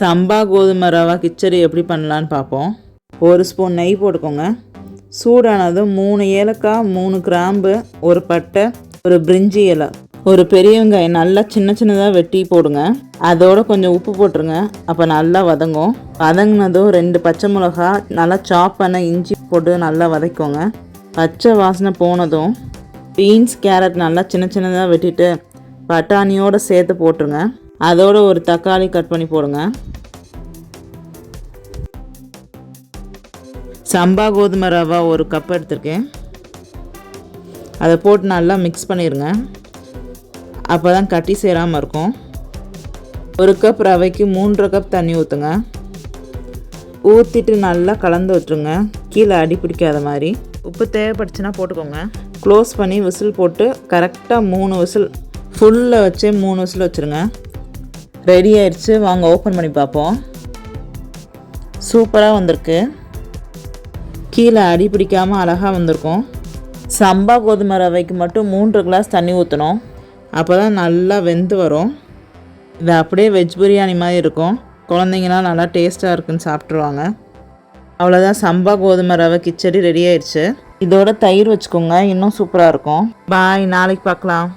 சம்பா கோதுமை ரவா கிச்சடி எப்படி பண்ணலான்னு பார்ப்போம். ஒரு ஸ்பூன் நெய் போட்டுக்கோங்க. சூடானதும் மூணு ஏலக்காய் மூணு கிராம்பு ஒரு பட்டை ஒரு பிரிஞ்சி இலை. ஒரு பெரிய வெங்காயம் நல்லா சின்ன சின்னதாக வெட்டி போடுங்க. அதோட கொஞ்சம் உப்பு போட்டுருங்க. அப்போ நல்லா வதங்கும். வதங்கினதும் ரெண்டு பச்சை மிளகா நல்லா சாப் பண்ண இஞ்சி போட்டு நல்லா வதக்கோங்க பச்சை வாசனை போனதும் பீன்ஸ் கேரட் நல்லா சின்ன சின்னதாக வெட்டிட்டு பட்டாணியோடு சேர்த்து போட்டுருங்க. அதோட ஒரு தக்காளி கட் பண்ணி போடுங்க. சம்பா கோதுமை ரவா ஒரு கப் எடுத்திருக்கேன். அதை போட்டு நல்லா மிக்ஸ் பண்ணிடுங்க அப்போ தான் கட்டி சேராமல் இருக்கும். ஒரு கப் ரவைக்கு மூன்றரை கப் தண்ணி ஊற்றுங்க ஊற்றிட்டு நல்லா கலந்து விட்டுருங்க. கீழே அடி பிடிக்காத மாதிரி. உப்பு தேவைப்பட்டுச்சுன்னா போட்டுக்கோங்க. க்ளோஸ் பண்ணி விசில் போட்டு கரெக்டாக மூணு விசில் ஃபுல்லாக வச்சு மூணு விசில் வச்சுருங்க. ரெடி ஆயிடுச்சு. வாங்க ஓப்பன் பண்ணி பார்ப்போம். சூப்பராக வந்திருக்கு. கீழே அடி பிடிக்காமல் அழகாக வந்திருக்கும். சம்பா கோதுமை ரவைக்கு மட்டும் மூன்று கிளாஸ் தண்ணி ஊற்றணும் அப்போ தான் நல்லா வெந்து வரும். இது அப்படியே வெஜ் பிரியாணி மாதிரி இருக்கும். குழந்தைங்களாம் நல்லா டேஸ்ட்டாக இருக்குன்னு சாப்பிட்ருவாங்க அவ்வளோதான் சம்பா கோதுமை ரவை கிச்சடி ரெடி ஆயிடுச்சு. இதோட தயிர் வச்சுக்கோங்க இன்னும் சூப்பராக இருக்கும். பாய் நாளைக்கு பார்க்கலாம்.